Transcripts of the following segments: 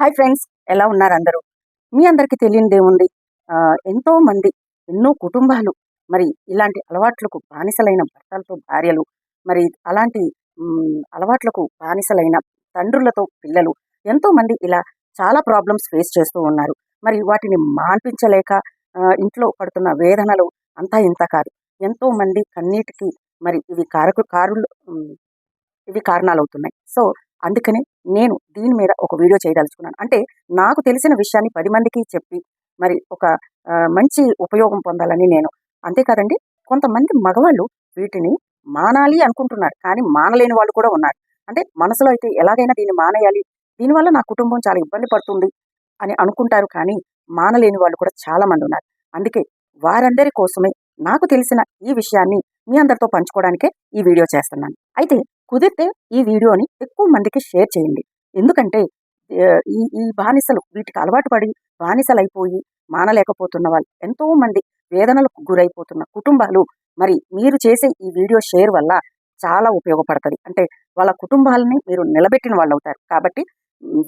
Hi friends ఎలా ఉన్నారు అందరూ? మీ అందరికీ తెలియనిదేముంది ఉంది. ఎంతో మంది ఎన్నో కుటుంబాలు మరి ఇలాంటి అలవాట్లకు బానిసలైన భర్తలతో భార్యలు మరి అలాంటి అలవాట్లకు బానిసలైన తండ్రులతో పిల్లలు ఎంతో మంది ఇలా చాలా ప్రాబ్లమ్స్ ఫేస్ చేస్తూ ఉన్నారు. మరి వాటిని మాన్పించలేక ఇంట్లో పడుతున్న వేదనలు అంతా ఇంత కాదు. ఎంతో మంది కన్నీటికి మరి ఇవి కారకు కారులు ఇవి కారణాలు అవుతున్నాయి సో అందుకనే నేను దీని మీద ఒక వీడియో చేయదలుచుకున్నాను. అంటే నాకు తెలిసిన విషయాన్ని పది మందికి చెప్పి మరి ఒక మంచి ఉపయోగం పొందాలని నేను. అంతేకాదండి కొంతమంది మగవాళ్ళు వీటిని మానాలి అనుకుంటున్నారు కానీ మానలేని వాళ్ళు కూడా ఉన్నారు. అంటే మనసులో అయితే ఎలాగైనా దీన్ని మానేయాలి దీనివల్ల నా కుటుంబం చాలా ఇబ్బంది పడుతుంది అని అనుకుంటారు కానీ మానలేని వాళ్ళు కూడా చాలా మంది ఉన్నారు. అందుకే వారందరి కోసమే నాకు తెలిసిన ఈ విషయాన్ని మీ అందరితో పంచుకోవడానికే ఈ వీడియో చేస్తున్నాను. అయితే కుదిరితే ఈ వీడియోని ఎక్కువ మందికి షేర్ చేయండి. ఎందుకంటే ఈ ఈ బానిసలు వీటికి అలవాటు పడి బానిసలైపోయి మానలేకపోతున్న వాళ్ళు ఎంతో మంది వేదనలకు గురైపోతున్న కుటుంబాలు మరి మీరు చేసే ఈ వీడియో షేర్ వల్ల చాలా ఉపయోగపడుతుంది. అంటే వాళ్ళ కుటుంబాలని మీరు నిలబెట్టిన వాళ్ళు అవుతారు కాబట్టి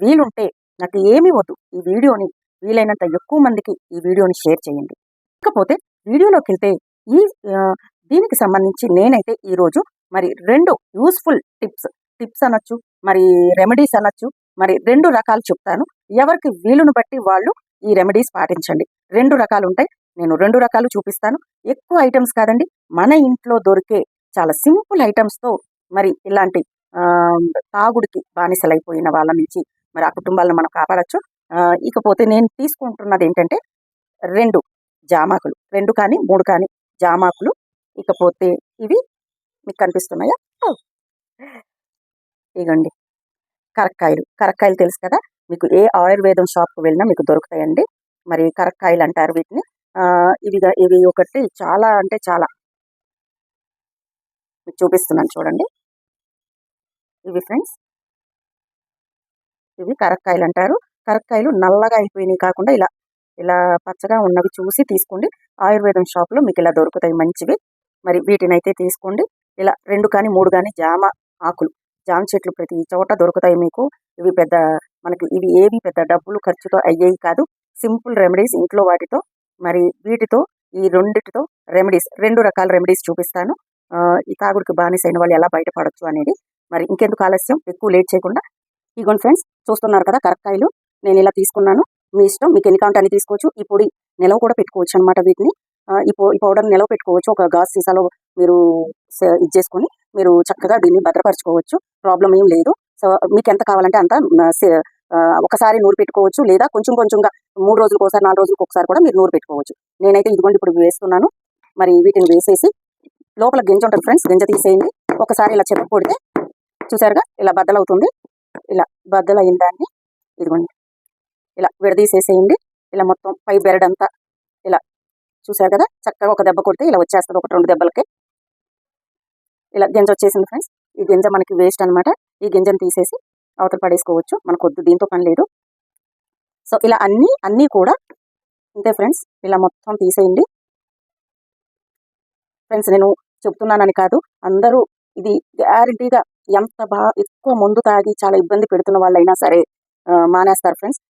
వీలుంటే నాకు ఏమీ వద్దు. ఈ వీడియోని వీలైనంత ఎక్కువ మందికి ఈ వీడియోని షేర్ చేయండి. ఇకపోతే వీడియోలోకి వెళ్తే ఈ దీనికి సంబంధించి నేనైతే ఈరోజు మరి రెండు యూస్ఫుల్ టిప్స్ టిప్స్ అనొచ్చు మరి రెమెడీస్ అనొచ్చు మరి రెండు రకాలు చెప్తాను. ఎవరికి వీలును బట్టి వాళ్ళు ఈ రెమెడీస్ పాటించండి. రెండు రకాలు ఉంటాయి నేను రెండు రకాలు చూపిస్తాను. ఎక్కువ ఐటమ్స్ కాదండి మన ఇంట్లో దొరికే చాలా సింపుల్ ఐటమ్స్తో మరి ఇలాంటి తాగుడికి బానిసలైపోయిన వాళ్ళ నుంచి మరి ఆ కుటుంబాలను మనం కాపాడచ్చు. ఇకపోతే నేను తీసుకుంటున్నది ఏంటంటే రెండు జామాకులు. రెండు కానీ మూడు కానీ జామాకులు ఇకపోతే ఇవి మీకు కనిపిస్తున్నాయా? ఇగండి. కరక్కాయలు. కరక్కాయలు తెలుసు కదా? మీకు ఏ ఆయుర్వేదం షాప్కి వెళ్ళినా మీకు దొరుకుతాయండి. మరి కరక్కాయలు అంటారు వీటిని. ఆ, ఇవి ఇవి ఒకటి చాలా అంటే చాలా. మీకు చూపిస్తున్నాను చూడండి. ఇవి ఫ్రెండ్స్. ఇవి కరక్కాయలు అంటారు. కరక్కాయలు నల్లగా అయిపోయినాయి కాకుండా ఇలా ఇలా పచ్చగా ఉన్నవి చూసి తీసుకోండి. ఆయుర్వేదం షాప్లో మీకు ఇలా దొరుకుతాయి మంచివి. మరి వీటిని అయితే తీసుకోండి. ఇలా రెండు కానీ మూడు కానీ జామ ఆకులు. జామ చెట్లు ప్రతి చోట దొరుకుతాయి మీకు. ఇవి పెద్ద మనకి ఇవి ఏవి పెద్ద డబ్బులు ఖర్చుతో అయ్యేవి కాదు. సింపుల్ రెమెడీస్ ఇంట్లో వాటితో మరి వీటితో ఈ రెండిటితో రెమెడీస్ రెండు రకాల రెమెడీస్ చూపిస్తాను. ఈ తాగుడికి బానిసైన వాళ్ళు ఎలా బయటపడొచ్చు అనేది. మరి ఇంకెందుకు ఆలస్యం? ఎక్కువ లేట్ చేయకుండా. ఇగోండి ఫ్రెండ్స్ చూస్తున్నారు కదా కరక్కాయలు. నేను ఇలా తీసుకున్నాను. మీ ఇష్టం మీకు ఎన్ని కావాలంటే అన్ని తీసుకోవచ్చు. ఈ పొడి నిలవ కూడా పెట్టుకోవచ్చు అనమాట వీటిని. ఈ పౌ ఈ పౌడర్ నిలవ పెట్టుకోవచ్చు. ఒక గాజు సీసాలో మీరు ఇది చేసుకొని మీరు చక్కగా దీన్ని భద్రపరచుకోవచ్చు. ప్రాబ్లం ఏం లేదు. సో మీకు ఎంత కావాలంటే అంత సే- ఒకసారి నూరు పెట్టుకోవచ్చు. లేదా కొంచెం కొంచెంగా మూడు రోజులకు ఒకసారి నాలుగు రోజులకు ఒకసారి కూడా మీరు నూరు పెట్టుకోవచ్చు. నేనైతే ఇదిగోండి ఇప్పుడు వేస్తున్నాను. మరి వీటిని వేసేసి లోపల గింజ ఉంటుంది ఫ్రెండ్స్ గింజ తీసేయండి. ఒకసారి ఇలా చెప్పకూడితే చూసారుగా ఇలా బద్దలవుతుంది. ఇలా బద్దలైన దాన్ని ఇదిగోండి. ఇలా విడదీసేసేయండి. ఇలా మొత్తం పై బెరడంతా ఇలా చూసారు కదా? చక్కగా ఒక దెబ్బ కొడితే ఇలా వచ్చేస్తుంది ఒక రెండు దెబ్బలకి. ఇలా గింజ వచ్చేసింది ఫ్రెండ్స్. ఈ గింజ మనకి వేస్ట్ అన్నమాట. ఈ గింజను తీసేసి అవతల పడేసుకోవచ్చు. మనకు వద్దు దీంతో పని లేదు. సో ఇలా అన్నీ అన్నీ కూడా అంతే ఫ్రెండ్స్. ఇలా మొత్తం తీసేయండి. ఫ్రెండ్స్ నేను చెప్తున్నానని కాదు. అందరూ ఇది గ్యారంటీగా ఎంత బాగా ఎక్కువ మందు తాగి చాలా ఇబ్బంది పెడుతున్న వాళ్ళైనా సరే మానేస్తారు ఫ్రెండ్స్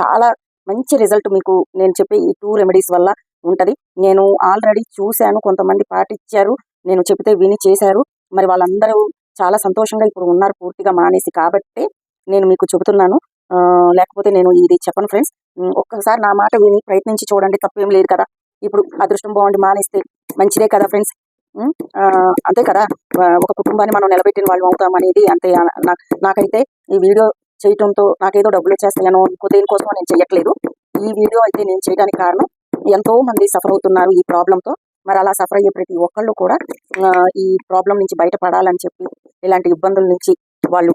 చాలా మంచి రిజల్ట్ మీకు నేను చెప్పే ఈ టూ రెమెడీస్ వల్ల ఉంటుంది. నేను ఆల్రెడీ చూశాను కొంతమంది పాటించారు నేను చెప్తే విని చేశారు. మరి వాళ్ళందరూ చాలా సంతోషంగా ఇప్పుడు ఉన్నారు పూర్తిగా మానేసి. కాబట్టి నేను మీకు చెబుతున్నాను లేకపోతే నేను ఇది చెప్పను ఫ్రెండ్స్ ఒక్కసారి నా మాట విని ప్రయత్నించి చూడండి తప్పేం లేదు కదా. ఇప్పుడు అదృష్టం బాగుండి మానేస్తే మంచిదే కదా ఫ్రెండ్స్ అంతే కదా. ఒక కుటుంబాన్ని మనం నిలబెట్టిన వాళ్ళు అవుతాం అనేది అంతే. నాకైతే ఈ వీడియో చేయటంతో నాకేదో డబ్బులు వచ్చేస్తాయనో ఇంకో దేనికోసం నేను చేయట్లేదు ఈ వీడియో అయితే నేను చేయడానికి కారణం ఎంతో మంది సఫర్ అవుతున్నారు ఈ ప్రాబ్లంతో మరి అలా సఫర్ అయ్యే ప్రతి ఒక్కళ్ళు కూడా ఈ ప్రాబ్లం నుంచి బయటపడాలని చెప్పి ఇలాంటి ఇబ్బందుల నుంచి వాళ్ళు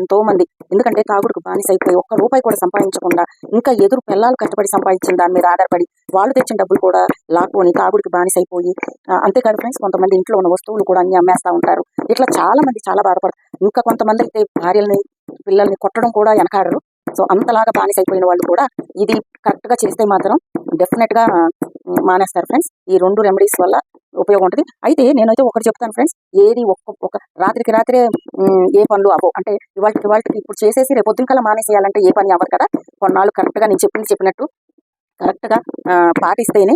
ఎంతో మంది ఎందుకంటే తాగుడుకు బానిస ఒక్క రూపాయి కూడా సంపాదించకుండా ఇంకా ఎదురు పిల్లలు కష్టపడి సంపాదించిన దాని మీద ఆధారపడి వాళ్ళు తెచ్చిన డబ్బులు కూడా లాక్కొని తాగుడికి బానిసైపోయి అయిపోయి అంతేకాదు ఫ్రెండ్స్ కొంతమంది ఇంట్లో ఉన్న వస్తువులు కూడా అన్ని అమ్మేస్తా ఉంటారు. ఇట్లా చాలా మంది చాలా బాధపడతారు. ఇంకా కొంతమంది అయితే భార్యల్ని పిల్లల్ని కొట్టడం కూడా వెనకాడరు. సో అంతలాగా బానిస అయిపోయిన వాళ్ళు కూడా ఇది కరెక్ట్గా చేస్తే మాత్రం డెఫినెట్గా మానేస్తారు ఫ్రెండ్స్ ఈ రెండు రెమెడీస్ వల్ల ఉపయోగం ఉంటుంది. అయితే నేనైతే ఒకటి చెప్తాను ఫ్రెండ్స్ ఏది ఒక్క ఒక రాత్రికి రాత్రే ఏ పనులు అవ్వవు. అంటే ఇవాళ ఇవాళకి ఇప్పుడు చేసేసి రేపు పొద్దున కల్లా మానేసేయాలంటే ఏ పని అవ్వదు కదా. కొన్నాళ్ళు కరెక్ట్గా నేను చెప్పింది చెప్పినట్టు కరెక్ట్గా పాటిస్తేనే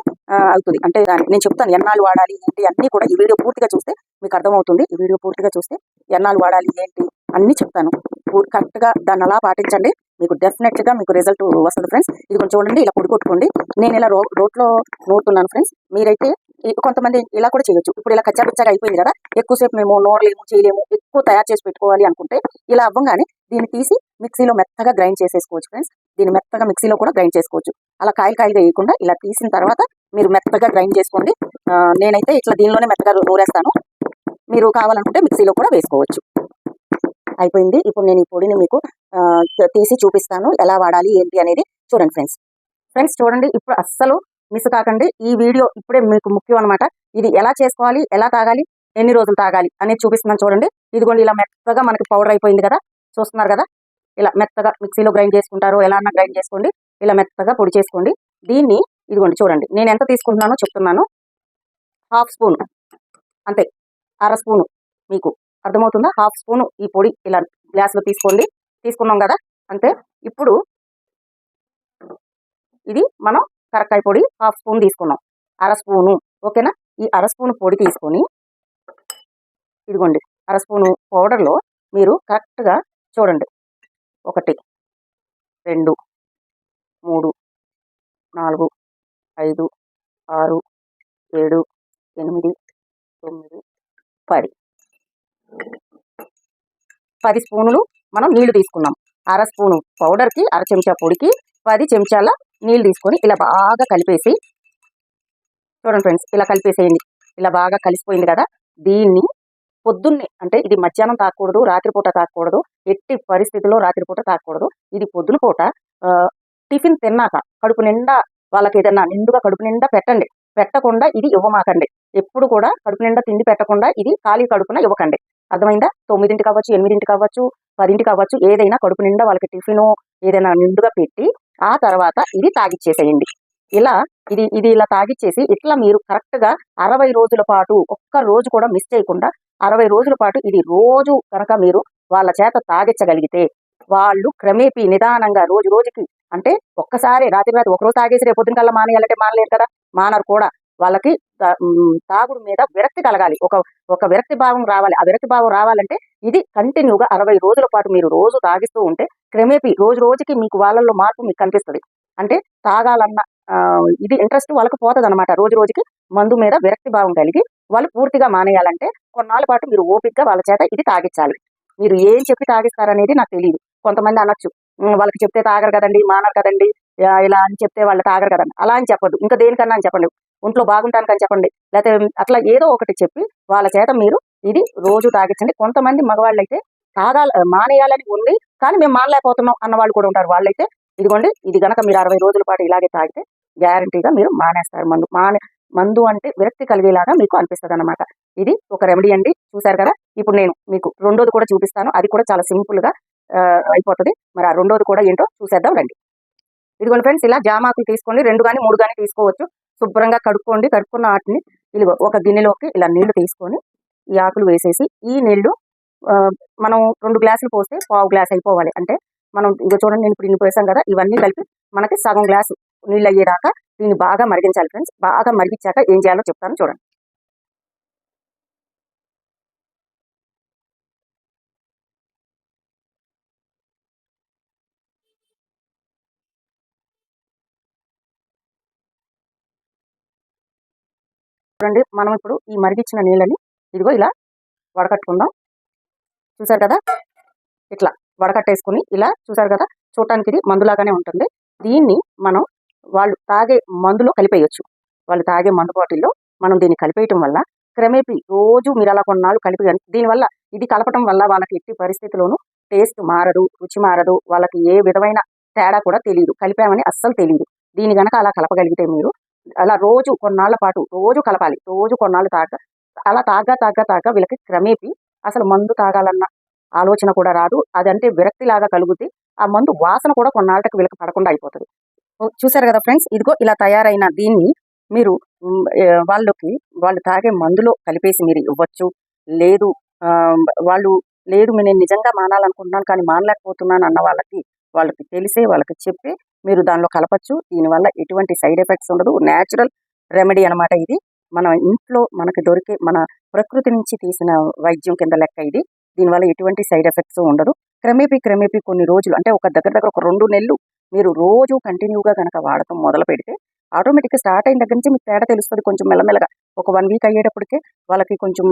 అవుతుంది. అంటే దాన్ని నేను చెప్తాను ఎన్నాళ్ళు వాడాలి ఏంటి అన్నీ కూడా ఈ వీడియో పూర్తిగా చూస్తే మీకు అర్థమవుతుంది. ఈ వీడియో పూర్తిగా చూస్తే ఎన్నాళ్ళు వాడాలి ఏంటి అన్నీ చెప్తాను. కరెక్ట్గా దాన్ని అలా పాటించండి. మీకు డెఫినెట్గా మీకు రిజల్ట్ వస్తుంది ఫ్రెండ్స్ ఇది కొంచెం చూడండి ఇలా పొడి కొట్టుకోండి నేను ఇలా రో రోడ్లో నూరుతున్నాను ఫ్రెండ్స్ మీరైతే కొంతమంది ఇలా కూడా చేయొచ్చు. ఇప్పుడు ఇలా కచ్చాపిచ్చాగా అయిపోయింది కదా ఎక్కువసేపు మేము నోరలేము చేయలేము ఎక్కువ తయారు చేసి పెట్టుకోవాలి అనుకుంటే ఇలా అవ్వగానే దీన్ని తీసి మిక్సీలో మెత్తగా గ్రైండ్ చేసేసుకోవచ్చు ఫ్రెండ్స్. దీన్ని మెత్తగా మిక్సీలో కూడా గ్రైండ్ చేసుకోవచ్చు. అలా కాయలు కాయలుగా వేయకుండా ఇలా తీసిన తర్వాత మీరు మెత్తగా గ్రైండ్ చేసుకోండి. నేనైతే ఇట్లా దీనిలోనే మెత్తగా నూరేస్తాను. మీరు కావాలనుకుంటే మిక్సీలో కూడా వేసుకోవచ్చు. అయిపోయింది. ఇప్పుడు నేను ఈ పొడిని మీకు తీసి చూపిస్తాను. ఎలా వాడాలి ఏంటి అనేది చూడండి ఫ్రెండ్స్. ఫ్రెండ్స్ చూడండి ఇప్పుడు అస్సలు మిస్ కాకండి. ఈ వీడియో ఇప్పుడే మీకు ముఖ్యం అనమాట ఇది ఎలా చేసుకోవాలి ఎలా తాగాలి ఎన్ని రోజులు తాగాలి అనేది చూపిస్తున్నాను చూడండి. ఇదిగోండి ఇలా మెత్తగా మనకి పౌడర్ అయిపోయింది కదా. చూస్తున్నారు కదా? ఇలా మెత్తగా మిక్సీలో గ్రైండ్ చేసుకుంటారు ఎలా అన్నా గ్రైండ్ చేసుకోండి. ఇలా మెత్తగా పొడి చేసుకోండి. దీన్ని ఇదిగోండి చూడండి. నేను ఎంత తీసుకుంటున్నానో చెప్తున్నాను. హాఫ్ స్పూన్ అంతే అర స్పూను మీకు అర్థమవుతుందా? హాఫ్ స్పూను ఈ పొడి ఇలా గ్లాస్లో తీసుకోండి. తీసుకున్నాం కదా? అంతే ఇప్పుడు ఇది మనం కరక్కాయ పొడి హాఫ్ స్పూన్ తీసుకున్నాం. అర స్పూను ఓకేనా? ఈ అర స్పూన్ పొడి తీసుకొని ఇదిగోండి అర స్పూను పౌడర్లో మీరు కరెక్ట్గా చూడండి. ఒకటి రెండు మూడు నాలుగు ఐదు ఆరు ఏడు ఎనిమిది తొమ్మిది పది. పది స్పూనులు మనం నీళ్ళు తీసుకున్నాం. అర స్పూను పౌడర్కి అర చెంచా పొడికి పది చెంచాల నీళ్ళు తీసుకొని ఇలా బాగా కలిపేసి చూడండి ఫ్రెండ్స్ ఇలా కలిపేసేయండి. ఇలా బాగా కలిసిపోయింది కదా? దీన్ని పొద్దున్నే అంటే ఇది మధ్యాహ్నం తాకూడదు రాత్రిపూట తాకూడదు ఎట్టి పరిస్థితుల్లో రాత్రిపూట తాకూడదు. ఇది పొద్దున పూట ఆ, టిఫిన్ తిన్నాక కడుపు నిండా వాళ్ళకి ఏదైనా నిండుగా కడుపు నిండా పెట్టండి. పెట్టకుండా ఇది ఇవ్వమాకండి. ఎప్పుడు కూడా కడుపు నిండా తిండి పెట్టకుండా ఇది ఖాళీ కడుపున ఇవ్వకండి. అర్థమైందా? తొమ్మిదింటి కావచ్చు ఎనిమిదింటికి కావచ్చు పదింటి కావచ్చు ఏదైనా కడుపు నిండా వాళ్ళకి టిఫిన్ ఏదైనా నిండుగా పెట్టి ఆ తర్వాత ఇది తాగిచ్చేసేయండి. ఇలా ఇది ఇది ఇలా తాగిచ్చేసి ఇట్లా మీరు కరెక్ట్గా అరవై రోజుల పాటు ఒక్క రోజు కూడా మిస్ చేయకుండా అరవై రోజుల పాటు ఇది రోజు కనుక మీరు వాళ్ళ చేత తాగించగలిగితే వాళ్ళు క్రమేపీ నిదానంగా రోజు రోజుకి అంటే ఒక్కసారి రాత్రి రాత్రి ఒకరోజు తాగేసి రేపు పొద్దున కల్లా మానేయాలంటే మానలేరు కదా? మానరు కూడా. వాళ్ళకి తా- తాగుడు మీద విరక్తి కలగాలి. ఒక ఒక విరక్తి భావం రావాలి. ఆ విరక్తి భావం రావాలంటే ఇది కంటిన్యూగా అరవై రోజుల పాటు మీరు రోజు తాగిస్తూ ఉంటే క్రమేపీ రోజు రోజుకి మీకు వాళ్ళల్లో మార్పు మీకు కనిపిస్తుంది. అంటే తాగాలన్న ఇది ఇంట్రెస్ట్ వాళ్ళకి పోతుంది అనమాట రోజు రోజుకి మందు మీద విరక్తి భావం కలిగి వాళ్ళు పూర్తిగా మానేయాలంటే కొన్నాళ్ళ పాటు మీరు ఓపికగా వాళ్ళ చేత ఇది తాగించాలి మీరు ఏం చెప్పి తాగిస్తారనేది నాకు తెలియదు కొంతమంది అనొచ్చు. వాళ్ళకి చెప్తే తాగరు కదండి మానరు కదండి ఇలా అని చెప్తే వాళ్ళు తాగరు కదండి. అలా అని చెప్పదు ఇంకా దేనికన్నా అని చెప్పండి ఒంట్లో బాగుంటానికని చెప్పండి. లేకపోతే అట్లా ఏదో ఒకటి చెప్పి వాళ్ళ చేత మీరు ఇది రోజు తాగించండి. కొంతమంది మగవాళ్ళు అయితే తాగాల మానేయాలని ఉంది కానీ మేము మానలేకపోతున్నాం అన్న వాళ్ళు కూడా ఉంటారు. వాళ్ళైతే ఇదిగోండి ఇది గనక మీరు అరవై రోజుల పాటు ఇలాగే తాగితే గ్యారంటీగా మీరు మానేస్తారు. మందు మానే మందు అంటే విరక్తి కలిగేలాగా మీకు అనిపిస్తుంది అనమాట ఇది ఒక రెమెడీ అండి. చూసారు కదా? ఇప్పుడు నేను మీకు రెండోది కూడా చూపిస్తాను. అది కూడా చాలా సింపుల్గా ఆ, అయిపోతుంది. మరి ఆ రెండోది కూడా ఏంటో చూసేద్దాం రండి. ఇదిగోండి ఫ్రెండ్స్ ఇలా జామాకులు తీసుకోండి. రెండు కానీ మూడు కానీ తీసుకోవచ్చు. శుభ్రంగా కడుక్కోండి కడుక్కున్న వాటిని ఇదిగో ఒక గిన్నెలోకి ఇలా నీళ్ళు తీసుకొని ఈ ఆకులు వేసేసి ఈ నీళ్ళు మనం రెండు గ్లాసులు పోస్తే పావు గ్లాస్ అయిపోవాలి. అంటే మనం ఇంకా చూడండి నేను ఇప్పుడు ఇన్ని పోసాం కదా ఇవన్నీ కలిపి మనకి సగం గ్లాసు నీళ్ళు అయ్యేదాకా దీన్ని బాగా మరిగించాలి ఫ్రెండ్స్. బాగా మరిగించాక ఏం చేయాలో చెప్తాను చూడండి. చూడండి మనం ఇప్పుడు ఈ మరిగించిన నీళ్ళని ఇదిగో ఇలా వడకట్టుకుందాం. చూసారు కదా? ఇట్లా వడకట్టేసుకుని ఇలా చూసారు కదా? చూడటానికి ఇది మందులాగానే ఉంటుంది. దీన్ని మనం వాళ్ళు తాగే మందులో కలిపేయొచ్చు. వాళ్ళు తాగే మందు బాటిల్లో మనం దీన్ని కలిపేయటం వల్ల క్రమేపీ రోజు మీరు అలా కొన్నాళ్ళు కలిపి దీనివల్ల ఇది కలపటం వల్ల వాళ్ళకి ఎట్టి పరిస్థితిలోనూ టేస్ట్ మారదు రుచి మారదు. వాళ్ళకి ఏ విధమైన తేడా కూడా తెలియదు కలిపామని అస్సలు తెలియదు దీని గనక అలా కలపగలిగితే మీరు అలా రోజు కొన్నాళ్ళ పాటు రోజు కలపాలి. రోజు కొన్నాళ్ళు తాగ అలా తాగా తాగా తాగా వీళ్ళకి క్రమేపి అసలు మందు తాగాలన్న ఆలోచన కూడా రాదు. అదంటే విరక్తిలాగా కలుగుద్ది. ఆ మందు వాసన కూడా కొన్నాళ్ళకి వీళ్ళకి పడకుండా అయిపోతుంది. చూసారు కదా ఫ్రెండ్స్? ఇదిగో ఇలా తయారైన దీన్ని మీరు వాళ్ళకి వాళ్ళు తాగే మందులో కలిపేసి మీరు ఇవ్వచ్చు. లేదు వాళ్ళు లేదు నేను నిజంగా మానాలనుకుంటున్నాను కానీ మానలేకపోతున్నాను అన్న వాళ్ళకి వాళ్ళకి తెలిసే వాళ్ళకి చెప్పి మీరు దానిలో కలపచ్చు. దీనివల్ల ఎటువంటి సైడ్ ఎఫెక్ట్స్ ఉండదు. న్యాచురల్ రెమెడీ అన్నమాట ఇది. మన ఇంట్లో మనకి దొరికే మన ప్రకృతి నుంచి తీసిన వైద్యం కింద లెక్క ఇది. దీనివల్ల ఎటువంటి సైడ్ ఎఫెక్ట్స్ ఉండదు. క్రమేపీ క్రమేపీ కొన్ని రోజులు అంటే ఒక దగ్గర దగ్గర ఒక రెండు నెలలు మీరు రోజు కంటిన్యూగా కనుక వాడటం మొదలు పెడితే ఆటోమేటిక్గా స్టార్ట్ అయిన దగ్గర నుంచి మీకు తేడా తెలుస్తుంది కొంచెం మెల్లమెల్లగా. ఒక వన్ వీక్ అయ్యేటప్పటికే వాళ్ళకి కొంచెం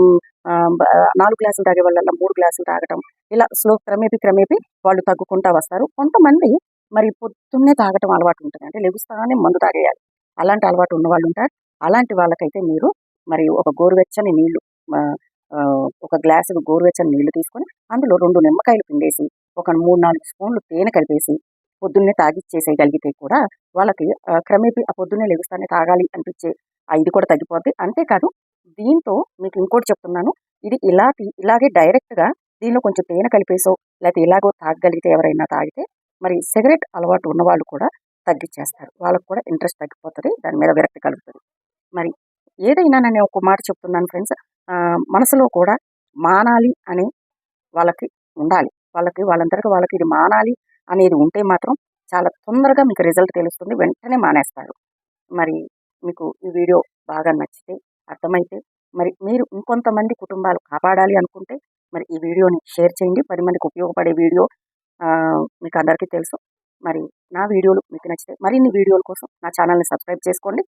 నాలుగు గ్లాసులు తాగే వాళ్ళ మూడు గ్లాసులు తాగటం. ఇలా స్లో క్రమేపీ క్రమేపీ వాళ్ళు తగ్గుకుంటా వస్తారు. కొంతమంది మరి పొద్దున్నే తాగటం అలవాటు ఉంటుంది. అంటే లెగుస్తానే మందు తాగేయాలి. అలాంటి అలవాటు ఉన్న వాళ్ళు ఉంటారు. అలాంటి వాళ్ళకైతే మీరు మరి ఒక గోరువెచ్చని నీళ్ళు ఒక గ్లాసు గోరువెచ్చని నీళ్ళు తీసుకొని అందులో రెండు నిమ్మకాయలు పిండేసి ఒక మూడు నాలుగు స్పూన్లు తేనె కలిపేసి పొద్దున్నే తాగిచ్చేసేయగలిగితే కూడా వాళ్ళకి క్రమేపి క్రమేపీ ఆ పొద్దున్నే లెగుస్తానే తాగాలి అనిపించే ఆ ఇది కూడా తగ్గిపోద్ది. అంతేకాదు దీంతో మీకు ఇంకోటి చెప్తున్నాను. ఇది ఇలా ఇలాగే డైరెక్ట్గా దీనిలో కొంచెం తేనె కలిపేసో లేకపోతే ఇలాగో తాగగలిగితే ఎవరైనా తాగితే మరి సిగరెట్ అలవాటు ఉన్న వాళ్ళు కూడా తగ్గించేస్తారు వాళ్ళకు కూడా ఇంట్రెస్ట్ తగ్గిపోతుంది దాని మీద విరక్తి కలుగుతుంది. మరి ఏదైనా నేను ఒక మాట చెప్తున్నాను ఫ్రెండ్స్ మనసులో కూడా మానాలి అని వాళ్ళకి ఉండాలి. వాళ్ళకి వాళ్ళందరికీ వాళ్ళకి ఇది మానాలి అనేది ఉంటే మాత్రం చాలా తొందరగా మీకు రిజల్ట్ తెలుస్తుంది వెంటనే మానేస్తారు. మరి మీకు ఈ వీడియో బాగా నచ్చితే అర్థమైతే మరి మీరు ఇంకొంతమంది కుటుంబాలు కాపాడాలి అనుకుంటే మరి ఈ వీడియోని షేర్ చేయండి. పది మందికి ఉపయోగపడే వీడియో మీకు అందరికీ తెలుసు. మరి నా వీడియోలు మీకు నచ్చితే మరిన్ని వీడియోల కోసం నా ఛానల్ని సబ్స్క్రైబ్ చేసుకోండి.